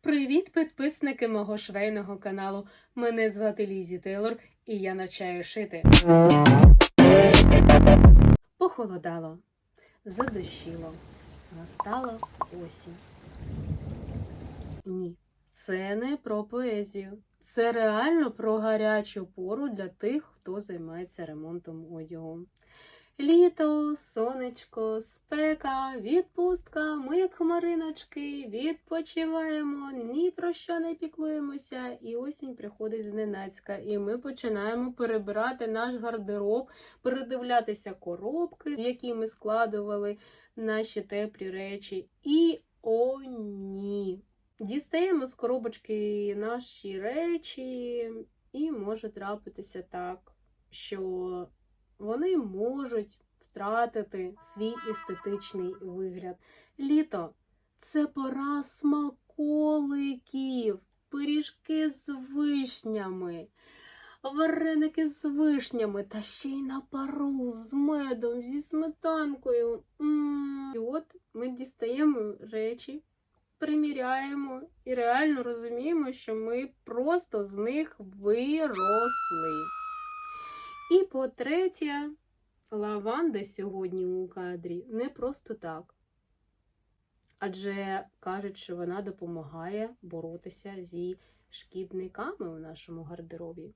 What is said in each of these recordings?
Привіт, підписники мого швейного каналу. Мене звати Лізі Тейлор і я навчаю шити. Похолодало, задощило, настала осінь. Ні, це не про поезію. Це реально про гарячу пору для тих, хто займається ремонтом одягу. Літо, сонечко, спека, відпустка, ми як хмариночки, відпочиваємо, ні про що не піклуємося, і осінь приходить зненацька, і ми починаємо перебирати наш гардероб, передивлятися коробки, в які ми складували наші теплі речі. І о, ні! Дістаємо з коробочки наші речі, і може трапитися так, що вони можуть втратити свій естетичний вигляд. Літо це пора смаколиків, пиріжки з вишнями, вареники з вишнями, та ще й на пару з медом, зі сметанкою. М. І от ми дістаємо речі. Приміряємо і реально розуміємо, що ми просто з них виросли. І по-третє, лаванда сьогодні у кадрі не просто так. Адже кажуть, що вона допомагає боротися зі шкідниками у нашому гардеробі.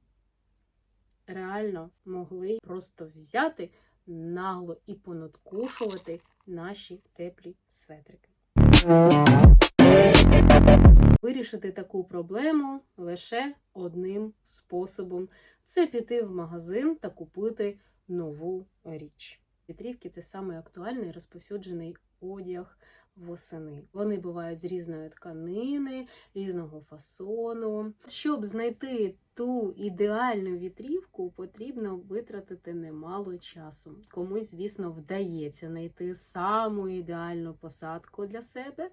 Реально могли просто взяти нагло і понадкушувати наші теплі светрики. Вирішити таку проблему лише одним способом це піти в магазин та купити нову річ. Вітрівки це саме актуальний розповсюджений одяг восени. Вони бувають з різної тканини, різного фасону. Щоб знайти ту ідеальну вітрівку, потрібно витратити немало часу. Комусь, звісно, вдається знайти саму ідеальну посадку для себе,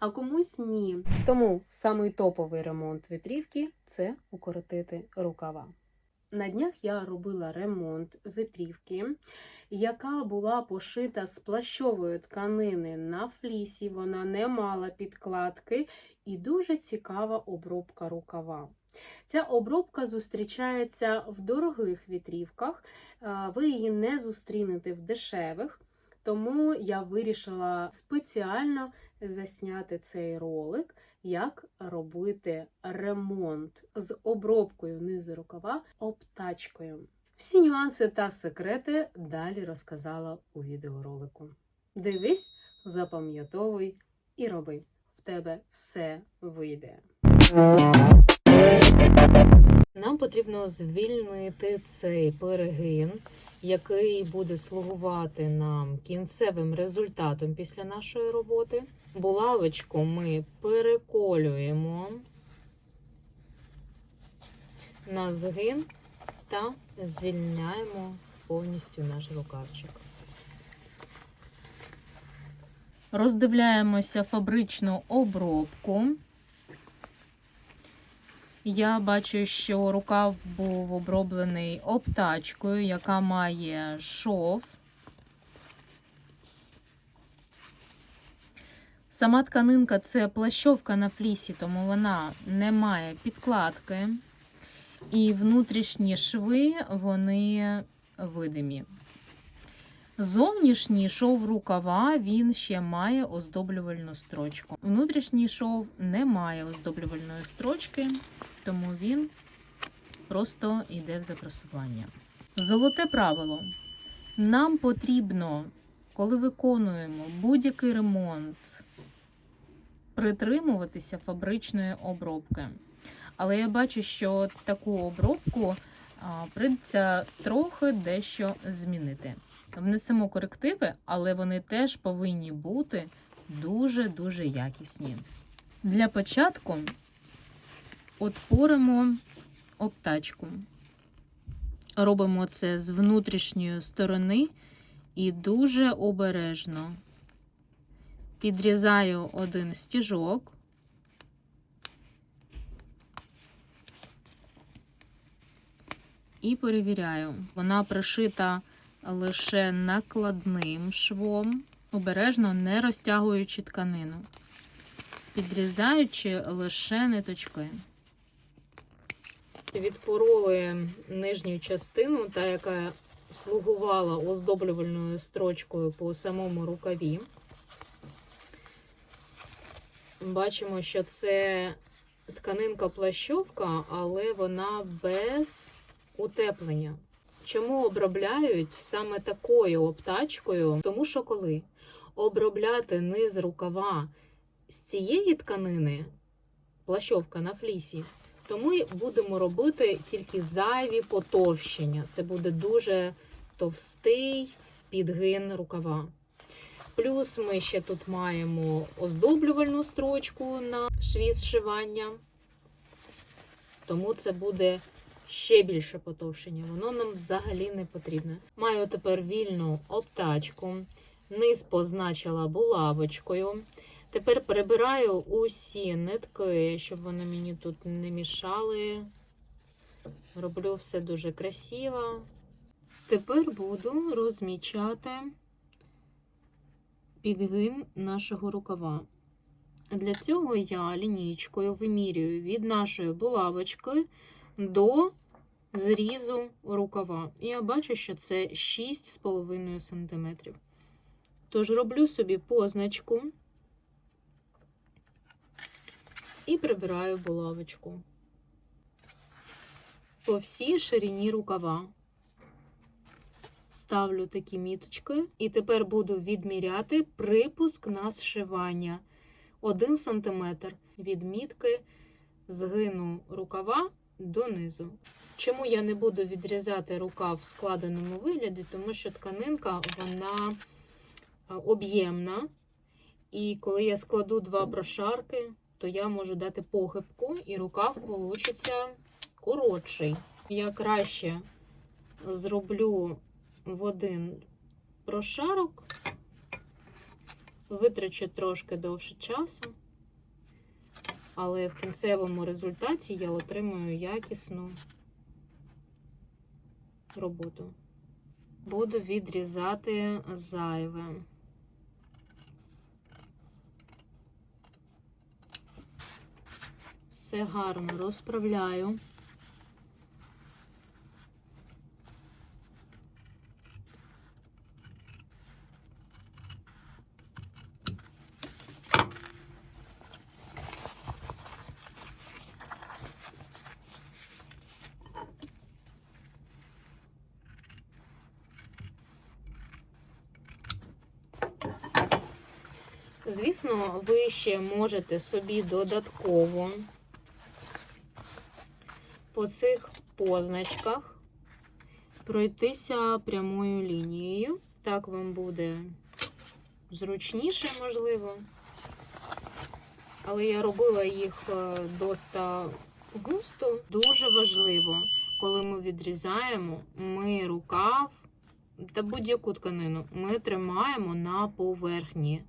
а комусь ні. Тому самий топовий ремонт вітрівки це укоротити рукава. На днях я робила ремонт витрівки, яка була пошита з плащової тканини на флісі. Вона не мала підкладки і дуже цікава обробка рукава. Ця обробка зустрічається в дорогих вітрівках, е, ви її не зустрінете в дешевих. Тому я вирішила спеціально засняти цей ролик, як робити ремонт з обробкою низу рукава обтачкою. Всі нюанси та секрети далі розказала у відеоролику. Дивись, запам'ятовуй і роби. В тебе все вийде. Нам потрібно звільнити цей перегин, який буде слугувати нам кінцевим результатом після нашої роботи. Булавочку ми переколюємо на згин та звільняємо повністю наш рукавчик. Роздивляємося фабричну обробку. Я бачу, що рукав був оброблений обтачкою, яка має шов. Сама тканинка це плащовка на флісі, тому вона не має підкладки. І внутрішні шви вони видимі. Зовнішній шов рукава він ще має оздоблювальну строчку. Внутрішній шов не має оздоблювальної строчки, тому він просто йде в запрасування. Золоте правило. Нам потрібно, коли виконуємо будь-який ремонт, притримуватися фабричної обробки. Але я бачу, що таку обробку а, прийдеться трохи дещо змінити. Внесемо корективи, але вони теж повинні бути дуже-дуже якісні. Для початку отпоримо обтачку. Робимо це з внутрішньої сторони і дуже обережно. Підрізаю один стіжок. І перевіряю. Вона пришита лише накладним швом, обережно не розтягуючи тканину, підрізаючи лише ниточки. Відпороли нижню частину, та яка слугувала оздоблювальною строчкою по самому рукаві. Бачимо, що це тканинка плащовка, але вона без утеплення. Чому обробляють саме такою обтачкою? Тому що коли обробляти низ рукава з цієї тканини, плащовка на флісі, то ми будемо робити тільки зайві потовщення. Це буде дуже товстий підгин рукава. Плюс ми ще тут маємо оздоблювальну строчку на шві зшивання, тому це буде ще більше потовщення. Воно нам взагалі не потрібне. Маю тепер вільну обтачку, низ позначила булавочкою. Тепер перебираю усі нитки, щоб вони мені тут не мішали. Роблю все дуже красиво. Тепер буду розмічати підгин нашого рукава. Для цього я лінійкою вимірюю від нашої булавочки до зрізу рукава. Я бачу, що це 6,5 см. Тож роблю собі позначку і прибираю булавочку по всій ширині рукава. Ставлю такі міточки, і тепер буду відміряти припуск на зшивання 1 см від мітки згину рукава донизу. Чому я не буду відрізати рукав в складеному вигляді? Тому що тканинка вона об'ємна, і коли я складу два прошарки, то я можу дати похибку, і рукав получиться коротший. Я краще зроблю в один прошарок, витрачу трошки довше часу, але в кінцевому результаті я отримую якісну роботу. Буду відрізати зайве. Все гарно розправляю. Звісно, ви ще можете собі додатково по цих позначках пройтися прямою лінією. Так вам буде зручніше, можливо. Але я робила їх е, доста густо. Дуже важливо, коли ми відрізаємо, ми рукав та будь-яку тканину ми тримаємо на поверхні.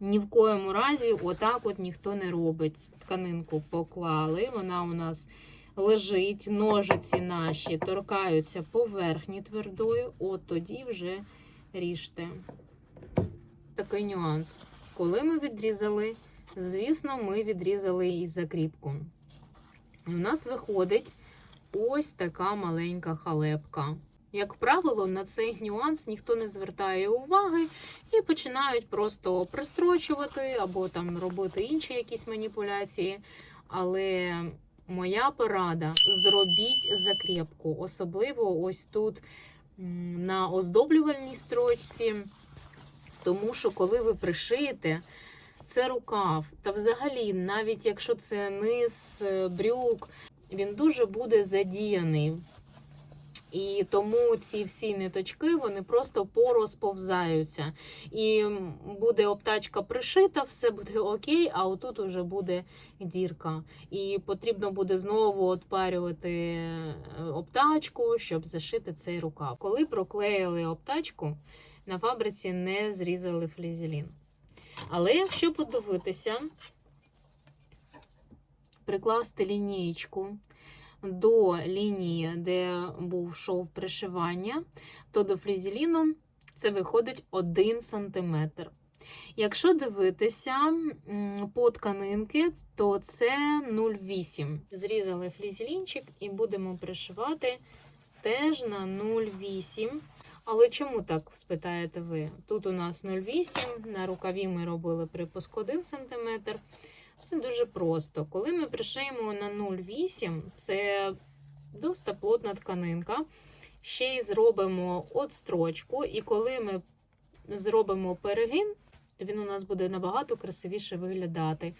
Ні в коєму разі, отак от ніхто не робить. Тканинку поклали, вона у нас лежить, ножиці наші торкаються поверхні твердою, от тоді вже ріжте. Такий нюанс. Коли ми відрізали, звісно, ми відрізали і закріпку. У нас виходить ось така маленька халепка. Як правило, на цей нюанс ніхто не звертає уваги і починають просто пристрочувати або там робити інші якісь маніпуляції. Але моя порада зробіть закріпку, особливо ось тут на оздоблювальній строчці, тому що коли ви пришиєте, це рукав, та взагалі, навіть якщо це низ е, брюк, він дуже буде задіяний. І тому ці всі ниточки вони просто порозповзаються. І буде обтачка пришита, все буде окей, а отут уже буде дірка. І потрібно буде знову отпарювати е, обтачку, щоб зашити цей рукав. Коли проклеїли обтачку, на фабриці не зрізали флізелін. Але якщо подивитися, прикласти лінієчку до лінії, де був шов пришивання, то до флізеліну це виходить 1 см. Якщо дивитися по тканинки, то це 0,8. Зрізали флізелінчик і будемо пришивати теж на 0,8. Але чому так спитаєте ви? Тут у нас 0,8, на рукаві ми робили припуск 1 см. Все дуже просто. Коли ми пришиємо на 0,8, це досить плотна тканинка. Ще й зробимо от строчку, і коли ми зробимо перегин, то він у нас буде набагато красивіше виглядати.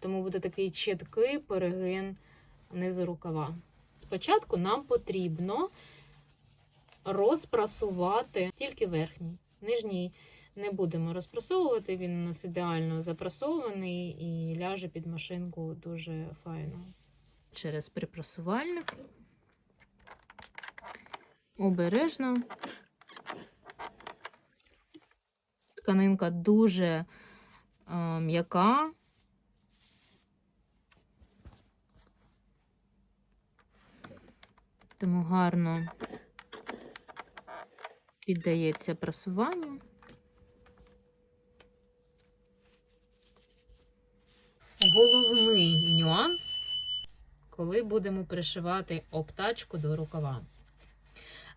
Тому буде такий чіткий перегин низу рукава. Спочатку нам потрібно розпрасувати тільки верхній. Нижній не будемо розпрасовувати, він у нас ідеально запрасований і ляже під машинку дуже файно. Через припрасувальник. Обережно. Тканинка дуже е, м'яка. Тому гарно піддається прасуванню. Головний нюанс, коли будемо пришивати обтачку до рукава.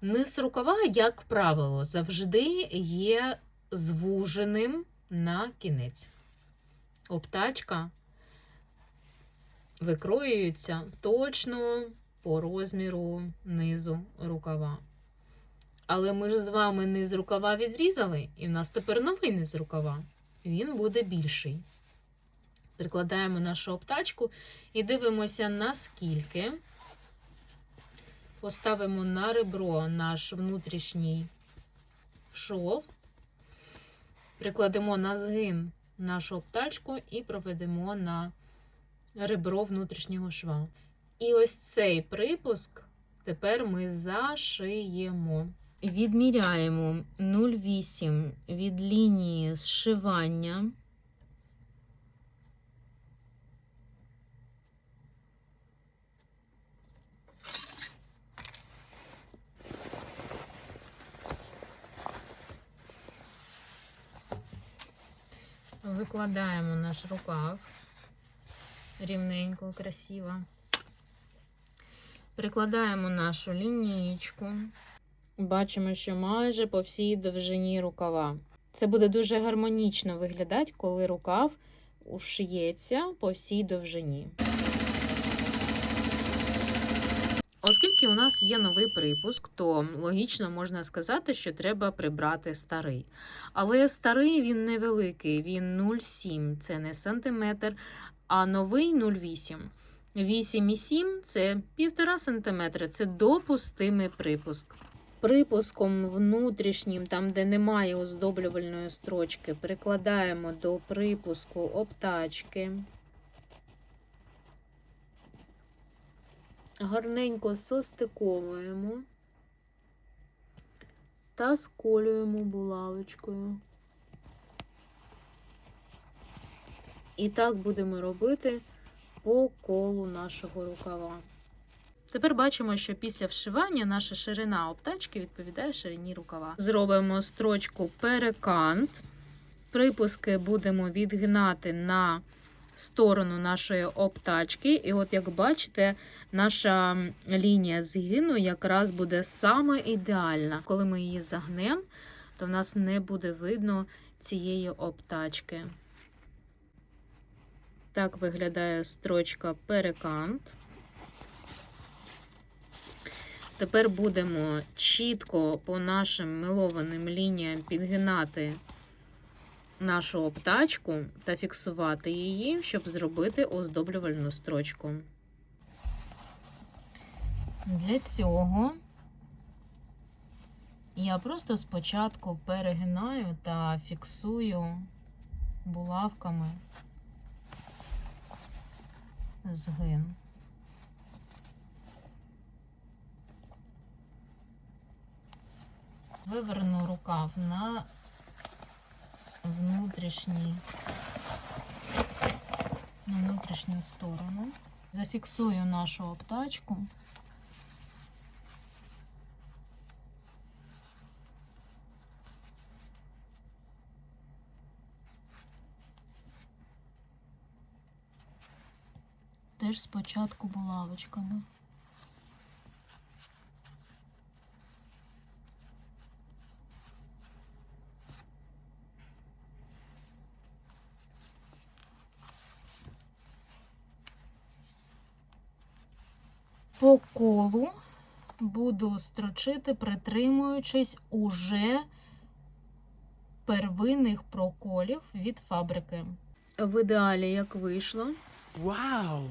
Низ рукава, як правило, завжди є звуженим на кінець. Обтачка викроюється точно по розміру низу рукава. Але ми ж з вами низ рукава відрізали, і в нас тепер новий низ рукава. Він буде більший. Прикладаємо нашу обтачку і дивимося, наскільки поставимо на ребро наш внутрішній шов, прикладемо на згин нашу обтачку і проведемо на ребро внутрішнього шва. І ось цей припуск тепер ми зашиємо. Відміряємо 0,8 від лінії зшивання. Викладаємо наш рукав рівненько, красиво. Прикладаємо нашу лінієчку. Бачимо, що майже по всій довжині рукава. Це буде дуже гармонічно виглядати, коли рукав ушиється по всій довжині. Оскільки у нас є новий припуск, то логічно можна сказати, що треба прибрати старий. Але старий він невеликий, він 0,7, це не сантиметр, а новий 0,8. 8,7 це 1,5 см, це допустимий припуск. Припуском внутрішнім, там, де немає оздоблювальної строчки, прикладаємо до припуску обтачки. Гарненько состиковуємо та сколюємо булавочкою. І так будемо робити по колу нашого рукава. Тепер бачимо, що після вшивання наша ширина обтачки відповідає ширині рукава. Зробимо строчку перекант. Припуски будемо відгинати на сторону нашої обтачки. І от, як бачите, наша лінія згину якраз буде саме ідеальна. Коли ми її загнемо, то в нас не буде видно цієї обтачки. Так виглядає строчка перекант. Тепер будемо чітко по нашим милованим лініям підгинати нашу обтачку та фіксувати її, щоб зробити оздоблювальну строчку. Для цього я просто спочатку перегинаю та фіксую булавками згин. Виверну рукав на внутрішній, на внутрішню сторону. Зафіксую нашу обтачку. Теж спочатку булавочками. По колу буду строчити, притримуючись уже первинних проколів від фабрики. В ідеалі, як вийшло, Wow!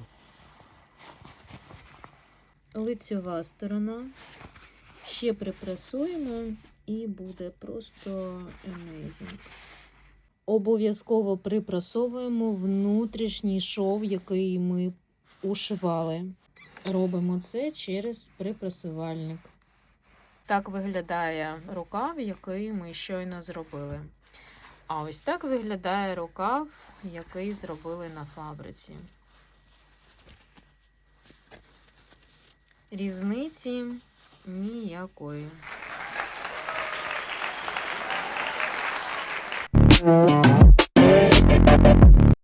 лицьова сторона. Ще припресуємо і буде просто amazing. Обов'язково припрасовуємо внутрішній шов, який ми ушивали. Робимо це через припрасувальник. Так виглядає рукав, який ми щойно зробили. А ось так виглядає рукав, який зробили на фабриці. Різниці ніякої.